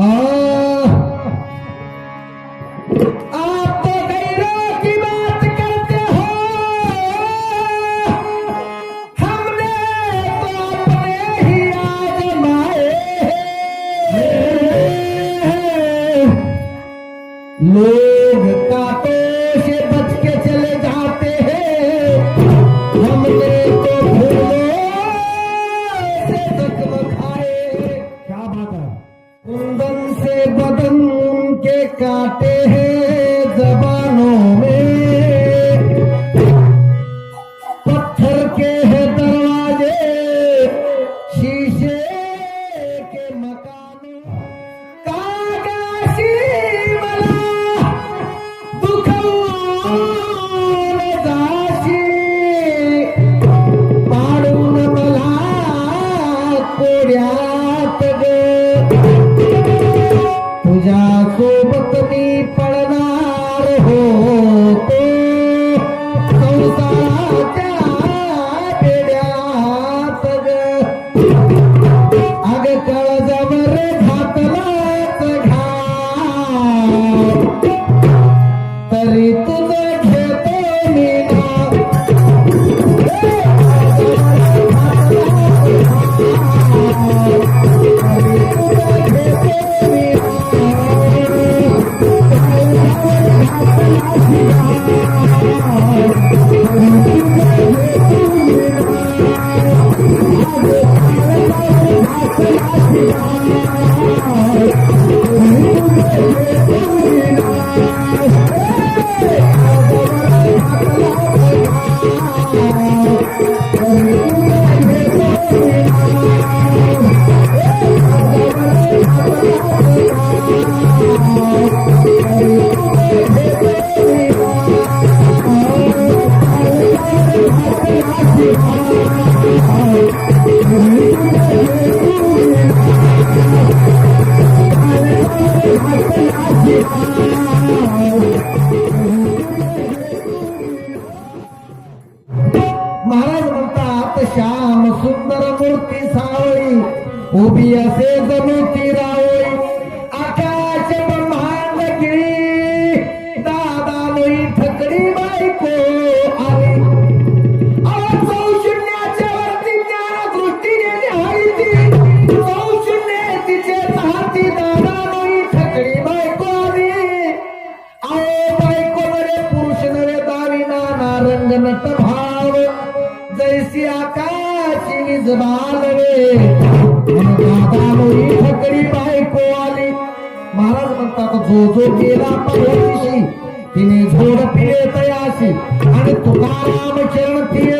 Oh! काटे हैं। महाराज म्हणतात श्याम सुंदर मूर्ती सावळी उभी असे जमी ती रावळी. सी आकाशी निज बांधवे. ठकडी बायको आली. महाराज म्हणतात जो जो केला पाहिजे तिने झोड पिये तयाशी. आणि तुकाराम चरण पिये